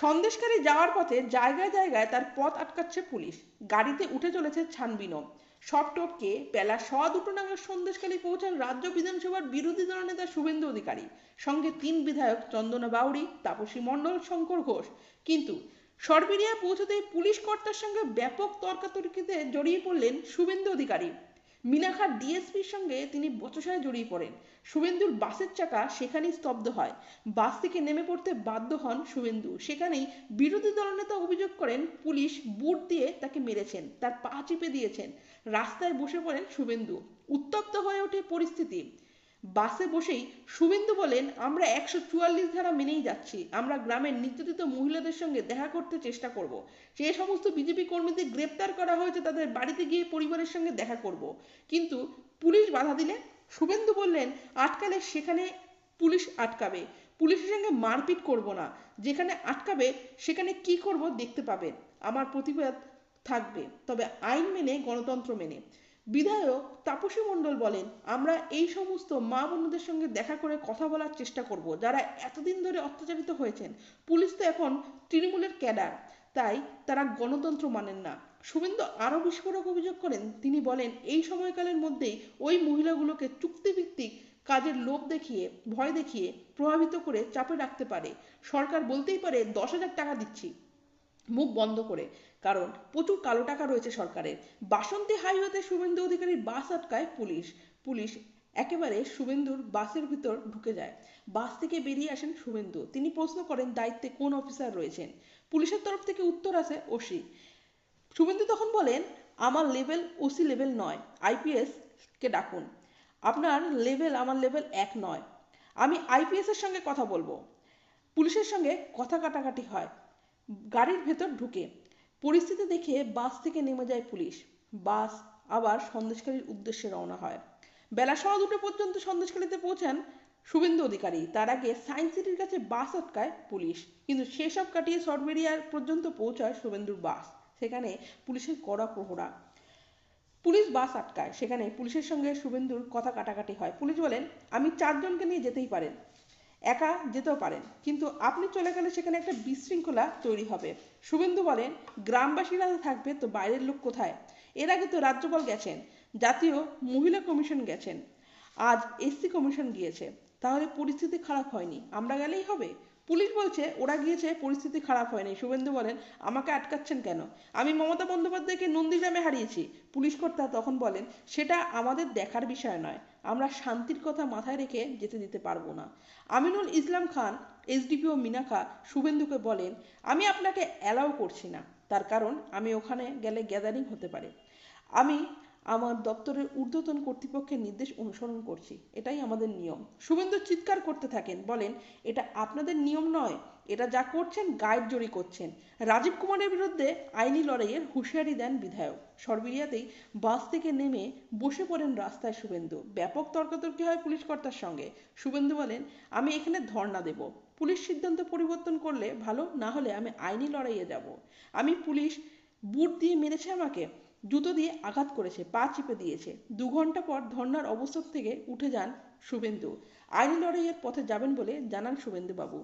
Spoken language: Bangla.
সন্দেশকারী যাওয়ার পথে জায়গায় জায়গায় তার পথ আটকাচ্ছে পুলিশ। গাড়িতে উঠে চলেছে ছানবিনও। সব টপকে বেলা সোয়া দুটো নাগাদ সন্দেশকালী পৌঁছান রাজ্য বিধানসভার বিরোধী দলনেতা শুভেন্দু অধিকারী। সঙ্গে তিন বিধায়ক চন্দনা বাউরি তাপসী মণ্ডল, শঙ্কর ঘোষ। কিন্তু সরবেরিয়ায় পৌঁছতেই পুলিশ কর্তার সঙ্গে ব্যাপক তর্কাতর্কিতে জড়িয়ে পড়লেন শুভেন্দু অধিকারী। মিনাখার ডিএসপির সঙ্গে তিনি বচসায় জড়িয়ে পড়েন। শুভেন্দুর বাসের চাকা সেখানেই স্তব্ধ হয়। বাস থেকে নেমে পড়তে বাধ্য হন শুভেন্দু। সেখানেই বিরোধী দলনেতা অভিযোগ করেন, পুলিশ বুট দিয়ে তাকে মেরেছেন, তার পা চিপে দিয়েছেন। রাস্তায় বসে পড়েন শুভেন্দু। উত্তপ্ত হয়ে ওঠে পরিস্থিতি। বাসে বসেই শুভেন্দু বলেন, আমরা একশো চুয়াল্লিশ ধারা মেনেই যাচ্ছি। আমরা গ্রামের নির্যাতিত মহিলাদের সঙ্গে দেখা করতে চেষ্টা করব। যে সমস্ত বিজেপি কর্মীদের গ্রেপ্তার করা হয়েছে তাদের বাড়িতে গিয়ে পরিবারের সঙ্গে দেখা করব। কিন্তু পুলিশ বাধা দিলে? শুভেন্দু বললেন, আটকালে সেখানে পুলিশ আটকাবে। পুলিশের সঙ্গে মারপিট করব না। যেখানে আটকাবে, সেখানে কি করব দেখতে পাবেন। আমার প্রতিবাদ থাকবে। তবে আইন মেনে, গণতন্ত্র মেনে। বিধায়ক তাপসী মণ্ডল বলেন, আমরা এই সমস্ত মা বোনদের সঙ্গে দেখা করে কথা বলার চেষ্টা করব, যারা এতদিন ধরে অত্যাচারিত হয়েছেন। পুলিশ তো এখন তৃণমূলের ক্যাডার, তাই তারা গণতন্ত্র মানেন না। শুভেন্দু আরও বিস্ফোরক অভিযোগ করেন, তিনি বলেন, এই সময়কালের মধ্যেই ওই মহিলাগুলোকে চুক্তিভিত্তিক কাজের লোভ দেখিয়ে, ভয় দেখিয়ে প্রভাবিত করে চাপে রাখতে পারে। সরকার বলতেই পারে, দশ হাজার টাকা দিচ্ছি। মুখ বন্ধ করে কারণ প্রচুর কালো টাকা রয়েছে সরকারের। বাসন্তী হাইওয়েতে শুভেন্দু অধিকারীর বাস আটকায় পুলিশ। পুলিশ একেবারে শুভেন্দুর বাসের ভিতর ঢুকে যায়। বাস থেকে বেরিয়ে আসেন শুভেন্দু। তিনি প্রশ্ন করেন, দায়িত্বে কোন অফিসার রয়েছেন? পুলিশের তরফ থেকে উত্তর আসে ওসি। শুভেন্দু তখন বলেন, আমার লেভেল ওসি লেভেল নয়। আইপিএস কে ডাকুন। আপনার লেভেল আমার লেভেল এক নয়। আমি আইপিএস এর সঙ্গে কথা বলব। পুলিশের সঙ্গে কথা কাটাকাটি হয়। গাড়ির ভেতর ঢুকে। পরিস্থিতি দেখে বাস থেকে নেমে যায় পুলিশ। বাস আবার সন্দেশকারীর উদ্দেশ্যে রওনা হয়। বেলা সোয়া দুটো পর্যন্ত সন্দেশকারীতে পৌঁছান শুভেন্দু অধিকারী। তার আগে সায়েন্স সিটির কাছে বাস আটকায় পুলিশ। কিন্তু সেসব কাটিয়ে সরবেরিয়ার পর্যন্ত পৌঁছায় শুভেন্দুর বাস। সেখানে পুলিশের কড়া প্রহরা। পুলিশ বাস আটকায়। সেখানে পুলিশের সঙ্গে শুভেন্দুর কথা কাটাকাটি হয়। পুলিশ বলেন, আমি চারজনকে নিয়ে যেতেই পারেন। একা যেতেও পারেন। কিন্তু আপনি চলে গেলে সেখানে একটা বিশৃঙ্খলা তৈরি হবে। শুভেন্দু বলেন, গ্রামবাসীরা থাকবে, তো বাইরের লোক কোথায়? এর আগে তো রাজ্যপাল গেছেন, জাতীয় মহিলা কমিশন গেছেন। আজ এসসি কমিশন গিয়েছে। তাহলে পরিস্থিতি খারাপ হয়নি। আমরা গেলেই হবে। পুলিশ বলছে, ওরা গিয়েছে, পরিস্থিতি খারাপ হয়নি। শুভেন্দু বলেন, আমাকে আটকাচ্ছেন কেন? আমি মমতা বন্দ্যোপাধ্যায়কে নন্দীগ্রামে হারিয়েছি। পুলিশ কর্তা তখন বলেন, সেটা আমাদের দেখার বিষয় নয়। আমরা শান্তির কথা মাথায় রেখে যেতে দিতে পারব না। আমিনুল ইসলাম খান এসডিপিও মিনাখা শুভেন্দুকে বলেন, আমি আপনাকে অ্যালাউ করছি না। তার কারণ, আমি ওখানে গেলে গ্যাদারিং হতে পারে। আমি আমার দপ্তরের ঊর্ধ্বতন কর্তৃপক্ষের নির্দেশ অনুসরণ করছি। এটাই আমাদের নিয়ম। শুভেন্দু চিৎকার করতে থাকেন, বলেন, এটা আপনাদের নিয়ম নয়। এটা যা করছেন গাইড জড়ি করছেন। রাজীব কুমারের বিরুদ্ধে আইনি লড়াইয়ের হুঁশিয়ারি দেন বিধায়ক। সরবিরিয়াতেই বাস থেকে নেমে বসে পড়েন রাস্তায় শুভেন্দু। ব্যাপক তর্কাতর্কি হয় পুলিশ কর্তার সঙ্গে। শুভেন্দু বলেন, আমি এখানে ধর্ণা দেব। পুলিশ সিদ্ধান্ত পরিবর্তন করলে ভালো, না হলে আমি আইনি লড়াইয়ে যাব। আমি পুলিশ বুট দিয়ে মেরেছে আমাকে। জুতো দিয়ে আঘাত করেছে, পা চিপে দিয়েছে। দু ঘণ্টা পর ধর্নার অবস্থান থেকে উঠে যান শুভেন্দু। আইনি লড়াইয়ের পথে যাবেন বলে জানান শুভেন্দু বাবু